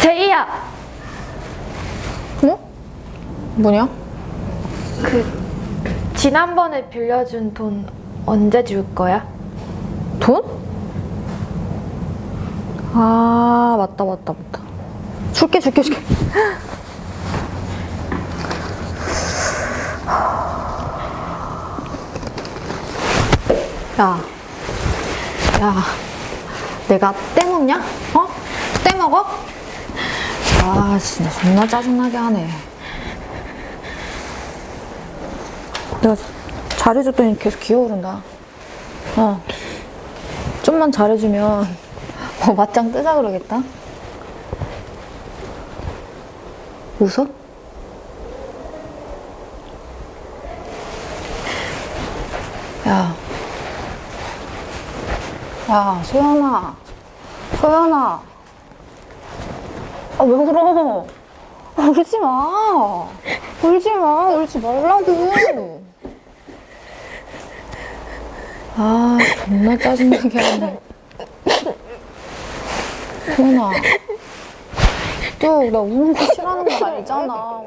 제이야! 어? 뭐냐? 그, 지난번에 빌려준 돈 언제 줄 거야? 돈? 아 맞다 맞다 맞다 줄게 줄게 줄게 야, 야, 내가 떼먹냐? 어? 떼먹어? 아, 진짜 존나 짜증나게 하네. 내가 잘해줬더니 계속 기어오른다. 어. 좀만 잘해주면 뭐 맞짱 뜨자 그러겠다. 웃어? 야. 야, 소연아. 소연아. 아, 왜 울어? 아, 울지 마. 울지 마. 울지 말라고. 아, 존나 짜증나게 하네. 소연아. 또, 나 우는 거 싫어하는 거 알잖아.